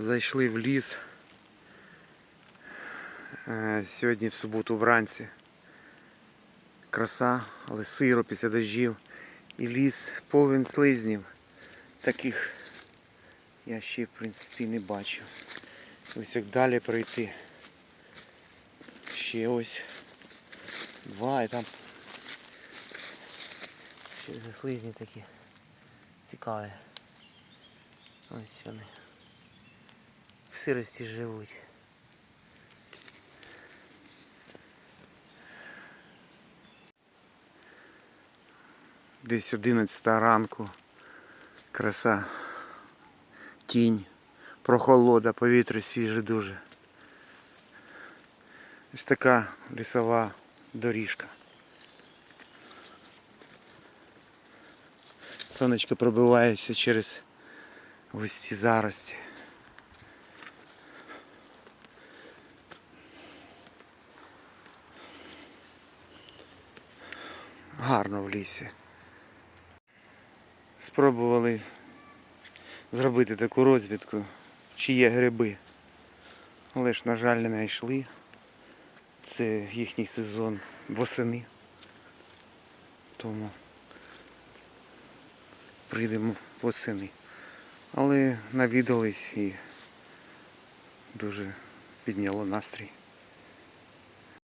Зайшли в ліс. Е, Сьогодні в суботу вранці. Краса, але сиро після дощів. І ліс повен слизнів. Таких я ще в принципі не бачив. Ось як далі пройти. Ще ось два і там. Ще за слизні такі цікаві. Ось вони. В сирості живуть. Десь 11 ранку. Краса. Тінь. Прохолода, повітря свіже дуже. Ось така лісова доріжка. Сонечко пробивається через густі зарості. Гарно в лісі. Спробували зробити таку розвідку, чи є гриби. Але ж, на жаль, не знайшли. Це їхній сезон восени. Тому прийдемо восени. Але навідались і дуже підняло настрій.